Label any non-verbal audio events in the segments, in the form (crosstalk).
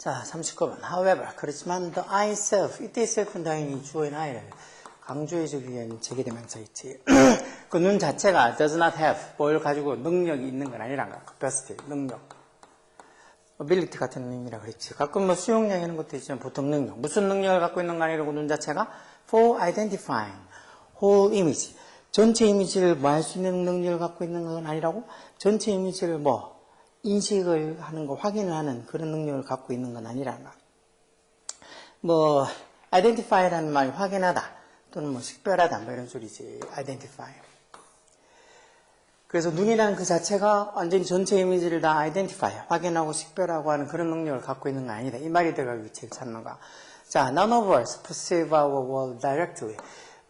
자, 39번. However, 그렇지만 the I self, 이때 self는 당연히 주어인 I를 강조해 주기 위한 제기대명사 있지. (clears throat) 그 눈 자체가 does not have 뭘 가지고 능력이 있는 건 아니란 거야. capacity, 능력. ability 같은 의미라 그랬지. 가끔 뭐 수용력 이런 것도 있지만 보통 능력. 무슨 능력을 갖고 있는 거 아니라고 눈 자체가 for identifying whole image. 전체 이미지를 뭐 할 수 있는 능력을 갖고 있는 건 아니라고 전체 이미지를 뭐 인식을 하는 거, 확인을 하는 그런 능력을 갖고 있는 건 아니라는 거. 뭐, identify라는 말이 확인하다, 또는 뭐 식별하다, 뭐 이런 소리지. identify. 그래서 눈이라는 그 자체가 완전히 전체 이미지를 다 identify, 확인하고 식별하고 하는 그런 능력을 갖고 있는 건 아니다. 이 말이 들어갈 위치를 찾는 거. 자, none of us perceive our world directly.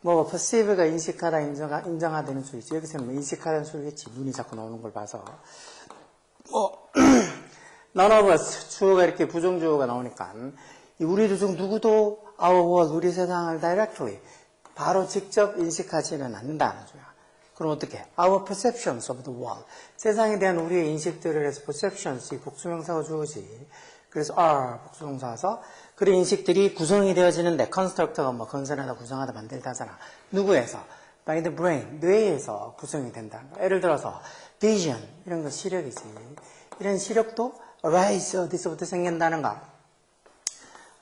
뭐, perceive가 인식하다, 인정하, 인정하다는 소리지. 여기서 뭐 인식하다는 소리겠지. 눈이 자꾸 나오는 걸 봐서. 뭐, none of us, 주어가 이렇게 부정주어가 나오니까, 이 우리들 중 누구도 our world, 우리 세상을 directly, 바로 직접 인식하지는 않는다는 소리야. 그럼 어떻게? Our perceptions of the world. 세상에 대한 우리의 인식들을 해서 perceptions, 이 복수명사가 주어지. 그래서 are, 복수동사서 그런 인식들이 구성이 되어지는데 constructor가 뭐 건설하다, 구성하다, 만들다잖아. 누구에서? by the brain, 뇌에서 구성이 된다는 거. 예를 들어서 vision, 이런 거 시력이지. 이런 시력도 arise, 어디서부터 생긴다는 거.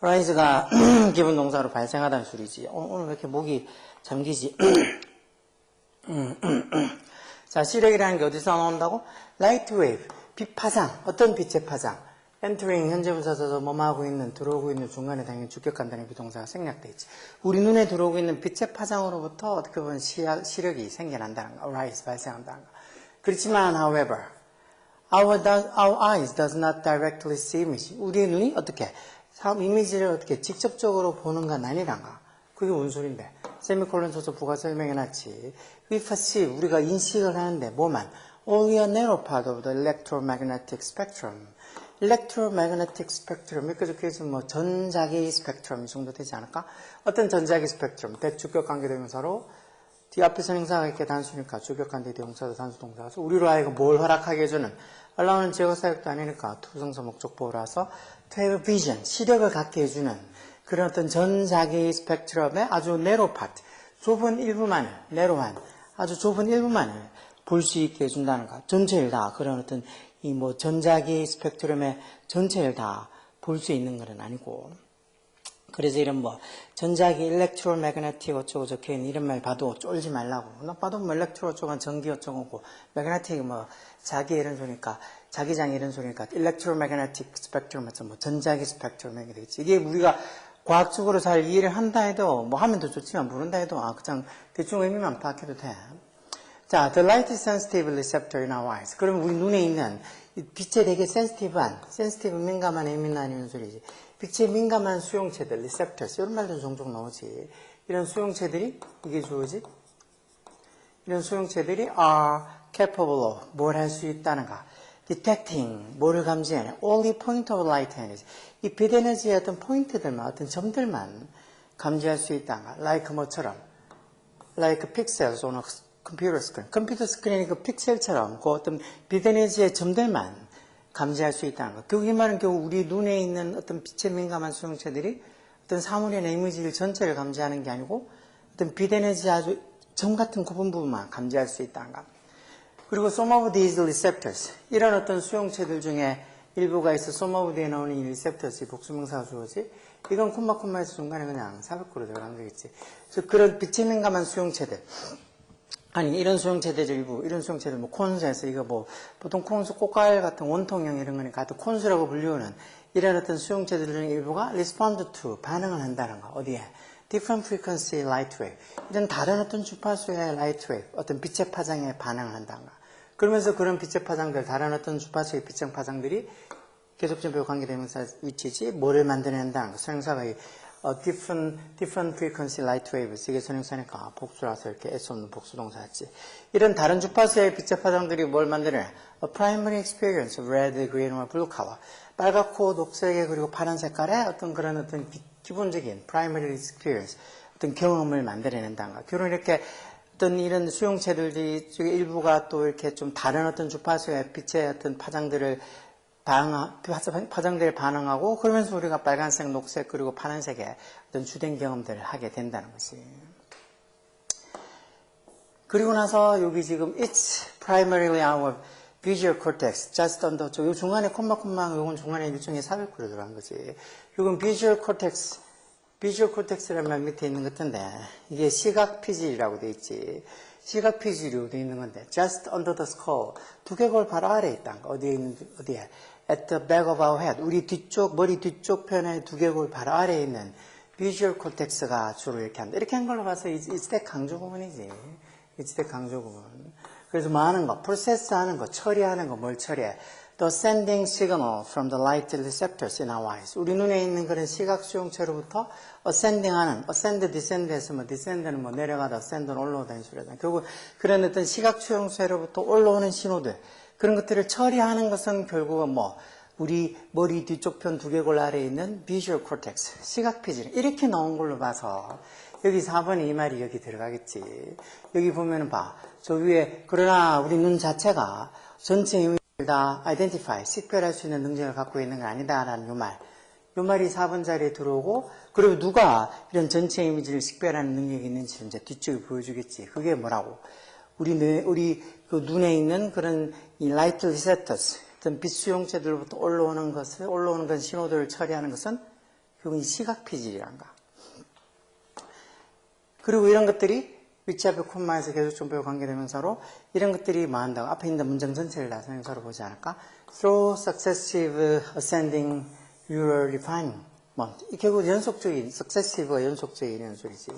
arise가 (clears throat) 기본 동사로 발생하다는 소리지. 어, 오늘 왜 이렇게 목이 잠기지? (clears throat) 자, 시력이라는 게 어디서 나온다고? light wave, 빛 파장. 어떤 빛의 파장? entering 현재 분사서서 뭐하고 있는 들어오고 있는 중간에 당연히 주격한다는 비동사가 생략돼 있지. 우리 눈에 들어오고 있는 빛의 파장으로부터 어떻게 보면 시야, 시력이 생겨난다는 거, arise 발생한다는 거. 그렇지만, however, our, does, our eyes does not directly see image. 우리의 눈이 어떻게 이미지를 어떻게 직접적으로 보는 건 아니란가. 그게 뭔 소린데? 세미콜론 쳐서 부가 설명해놨지. We perceive, 우리가 인식을 하는데 뭐만? Only a narrow part of the electromagnetic spectrum. electromagnetic spectrum, 이렇게 적혀있으면 뭐 전자기 스펙트럼 이 정도 되지 않을까? 어떤 전자기 스펙트럼, 대주격 관계대명사로 뒤 앞에 선행사가 이렇게 단수니까 주격 관계 대명사도 단수 동사서 우리로 하여금 뭘 허락하게 해주는 allow는 제거 사역도 아니니까 투성사 목적 보호라서 to have vision, 시력을 갖게 해주는 그런 어떤 전자기 스펙트럼의 아주 네로 파트, 좁은 일부만을, 네로한 아주 좁은 일부만을 볼 수 있게 해준다는 것. 전체를 다 그런 어떤 이 뭐 전자기 스펙트럼의 전체를 다 볼 수 있는 것은 아니고. 그래서 이런 뭐 전자기 일렉트로매그네틱 어쩌고 적혀 있는 이런 말 봐도 쫄지 말라고. 나 봐도 뭐 일렉트로 어쩌고 전기 어쩌고 매그네틱 뭐 자기 이런 소리니까 자기장 이런 소리니까 일렉트로매그네틱 스펙트럼에서 뭐 전자기 스펙트럼 이 되겠지. 이게 우리가 과학적으로 잘 이해를 한다 해도 뭐 하면 더 좋지만 모른다 해도 아 그냥 대충 의미만 파악해도 돼. 자, the light sensitive receptor in our eyes. 그러면 우리 눈에 있는 이 빛에 되게 센시티브한, 센시티브 민감한 예민한 소리지. 빛에 민감한 수용체들, receptors 이런 말도 종종 나오지. 이런 수용체들이 이게 주어지. 이런 수용체들이 are capable of 뭘 할 수 있다는가. detecting 뭐를 감지하냐. only point of light energy. 이 빛 에너지의 어떤 포인트들만, 어떤 점들만 감지할 수 있다는가. like 뭐처럼. like pixels on a 컴퓨터 스크린. 컴퓨터 스크린이 그 픽셀처럼 그 어떤 빛 에너지의 점들만 감지할 수 있다는 것. 결국 이 말은 결국 우리 눈에 있는 어떤 빛에 민감한 수용체들이 어떤 사물이나 이미지를 전체를 감지하는 게 아니고 어떤 빛에너지 아주 점 같은 구분 부분만 감지할 수 있다는 것. 그리고 some of these receptors 이런 어떤 수용체들 중에 일부가 있어 some of these 나오는 이 receptors 복수명사가 주어지 이건 콤마콤마에서 중간에 그냥 사백구로 들어간 거겠지. 그래서 그런 빛에 민감한 수용체들 아니 이런 수용체들 일부 이런 수용체들 뭐 콘수에서 이거 뭐 보통 콘수 꽃갈 같은 원통형 이런 거니까 하여튼 콘수라고 불리우는 이런 어떤 수용체들 중에 일부가 respond to 반응을 한다는 거 어디에? different frequency light wave. 이런 다른 어떤 주파수의 light wave 어떤 빛의 파장에 반응을 한다는 거. 그러면서 그런 빛의 파장들 다른 어떤 주파수의 빛의 파장들이 계속적으로 관계되면서 위치지 뭐를 만들어낸다는 거. 이 어, different, different frequency light waves. 이게 선행사니까 복수라서 이렇게 S 없는 복수동사였지. 이런 다른 주파수의 빛의 파장들이 뭘 만드냐? A primary experience of red, green, or blue color. 빨갛고 녹색에 그리고 파란 색깔의 어떤 그런 어떤 기, 기본적인 primary experience. 어떤 경험을 만들어낸다는 거. 결국 이렇게 어떤 이런 수용체들 중에 일부가 또 이렇게 좀 다른 어떤 주파수의 빛의 어떤 파장들을 반응, 파장들에 반응하고 그러면서 우리가 빨간색, 녹색 그리고 파란색의 어떤 주된 경험들을 하게 된다는 거지. 그리고 나서 여기 지금 it's primarily our visual cortex, just on the 요 중간에 콤마 콤마 요건 중간에 일종의 삽입구로 들어간 거지. 요건 visual cortex, visual cortex라는 말 밑에 있는 것 같은데 이게 시각 피질이라고 돼 있지. 시각 피질이 돼 있는 건데 just under the skull 두개골 바로 아래에 있다는 거 어디에 있는 어디에 at the back of our head 우리 뒤쪽 머리 뒤쪽 편에 두개골 바로 아래에 있는 visual cortex가 주로 이렇게 한다. 이렇게 한 걸로 봐서 이때 강조 구문이지. 이때 강조 구문. 그래서 뭐 하는 거, 프로세스하는 거, 처리하는 거, 뭘 처리해? The sending signal from the light receptors in our eyes. 우리 눈에 있는 그런 시각 수용체로부터 ascending하는, ascend, descend 했으면 descend는 뭐 내려가다, ascend는 올라오다는 소리다. 결국 그런 어떤 시각 수용체로부터 올라오는 신호들, 그런 것들을 처리하는 것은 결국은 뭐 우리 머리 뒤쪽 편 두개골 아래에 있는 visual cortex, 시각 피질 이렇게 나온 걸로 봐서 여기 4번에 이 말이 여기 들어가겠지. 여기 보면은 봐. 저 위에 그러나 우리 눈 자체가 전체 이미지를 다 identify, 식별할 수 있는 능력을 갖고 있는 건 아니다라는 요 말. 요 말이 4번 자리에 들어오고 그리고 누가 이런 전체 이미지를 식별하는 능력이 있는지 이제 뒤쪽에 보여주겠지. 그게 뭐라고? 우리 뇌, 우리 그 눈에 있는 그런 이 라이트 리세터스, 어떤 빛 수용체들로부터 올라오는 것을 올라오는 그 신호들을 처리하는 것은 결국 이 시각 피질이란가. 그리고 이런 것들이 위치 앞에 콤마에서 계속 존배와 관계되면서로 이런 것들이 뭐 한다고 앞에 있는 문장 전체를 다 성형사로 보지 않을까? Through successive ascending neural refinement. 결국 연속적인, successive가 연속적인 소리지.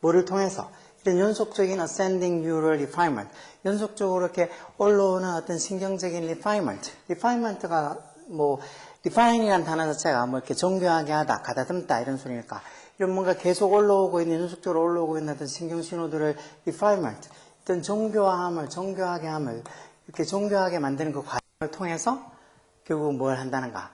뭐를 통해서 연속적인 ascending neural refinement. 연속적으로 이렇게 올라오는 어떤 신경적인 refinement. refinement가 뭐 refine이라는 단어 자체가 뭐 이렇게 정교하게 하다, 가다듬다 이런 소리니까 이런 뭔가 계속 올라오고 있는 연속적으로 올라오고 있는 어떤 신경 신호들을 refinement, 어떤 정교함을 정교하게 함을 이렇게 정교하게 만드는 그 과정을 통해서 결국 뭘 한다는가?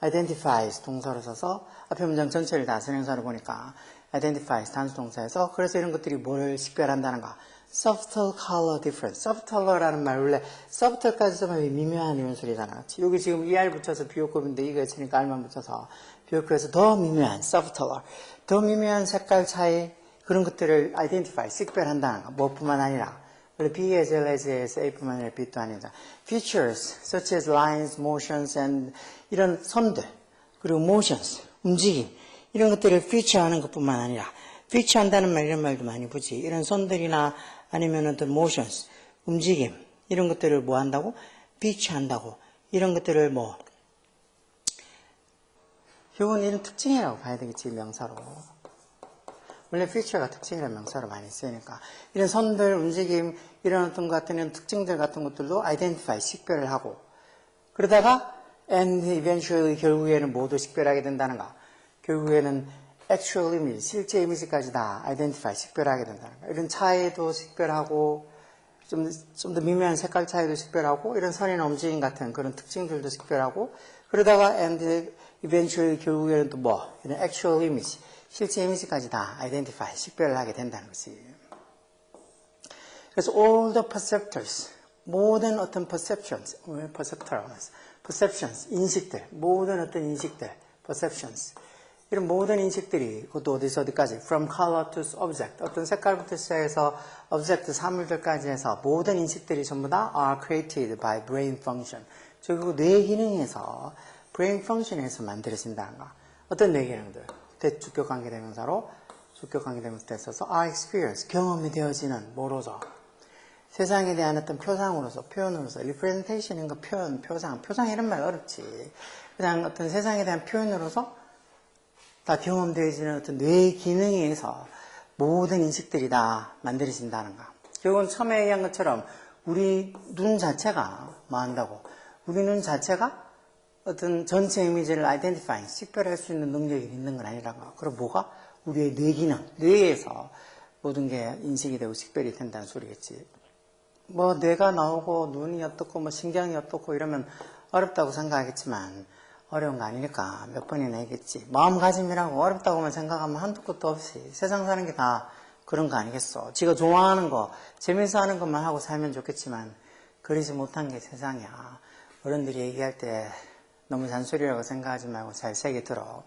identifies 동사로 써서 앞에 문장 전체를 다 선행사로 보니까 identifies 단수 동사에서 그래서 이런 것들이 뭘 식별한다는가? subtle color difference. subtle라는 말 원래 subtle까지 쓰면 미묘한 이런 소리잖아. 여기 지금 er 붙여서 비호급인데 이거 치니까 r만 붙여서 비호급에서 더 미묘한 subtler, 더 미묘한 색깔 차이 그런 것들을 identify, 식별한다는 거. 뭐뿐만 아니라 원래 B as well as as A뿐만 아니라 B도 아니다. features such as lines, motions and 이런 선들 그리고 motions, 움직임 이런 것들을 feature하는 것뿐만 아니라 feature한다는 말 이런 말도 많이 보지. 이런 선들이나 아니면 어떤 motions, 움직임 이런 것들을 뭐 한다고? feature한다고. 이런 것들을 뭐 이건 이런 특징이라고 봐야 되겠지 명사로. 원래 feature가 특징이라는 명사로 많이 쓰이니까 이런 선들, 움직임 이런 어떤 것 같은 이런 특징들 같은 것들도 identify, 식별을 하고 그러다가 and eventually 결국에는 모두 식별하게 된다는 가. 결국에는 actual image, 실제 이미지까지 다 identify, 식별하게 된다는 거. 이런 차이도 식별하고, 좀, 좀 더 미묘한 색깔 차이도 식별하고, 이런 선이나 움직임 같은 그런 특징들도 식별하고, 그러다가 and eventually 결국에는 또 뭐, 이런 actual image, 실제 이미지까지 다 identify, 식별을 하게 된다는 것이. 그래서 all the perceptors, 모든 어떤 perceptions, 했어? perceptions, 인식들, 모든 어떤 인식들, perceptions. 이런 모든 인식들이 그것도 어디서 어디까지 from color to object 어떤 색깔부터 시작해서 object 사물들까지 해서 모든 인식들이 전부 다 are created by brain function. 즉뇌 기능에서 brain function에서 만들어진다는 거. 어떤 뇌 기능들? 대주격 관계대명사로 주격 관계대명사 써서 are experience 경험이 되어지는 뭐로서? 세상에 대한 어떤 표상으로서 표현으로서 representation인 거 표현 표상. 표상 이런 말 어렵지. 그냥 어떤 세상에 대한 표현으로서 다 경험되어지는 어떤 뇌 기능에 의해서 모든 인식들이 다 만들어진다는가. 결국은 처음에 얘기한 것처럼 우리 눈 자체가 뭐 한다고? 우리 눈 자체가 어떤 전체 이미지를 아이덴티파잉, 식별할 수 있는 능력이 있는 건 아니라고. 그럼 뭐가? 우리의 뇌 기능, 뇌에서 모든 게 인식이 되고 식별이 된다는 소리겠지. 뭐 뇌가 나오고 눈이 어떻고 뭐 신경이 어떻고 이러면 어렵다고 생각하겠지만 어려운 거 아니니까 몇 번이나 했겠지. 마음가짐이라고 어렵다고만 생각하면 한두 끝도 없이 세상 사는 게 다 그런 거 아니겠어. 지가 좋아하는 거, 재밌어 하는 것만 하고 살면 좋겠지만 그러지 못한 게 세상이야. 어른들이 얘기할 때 너무 잔소리라고 생각하지 말고 잘 들어.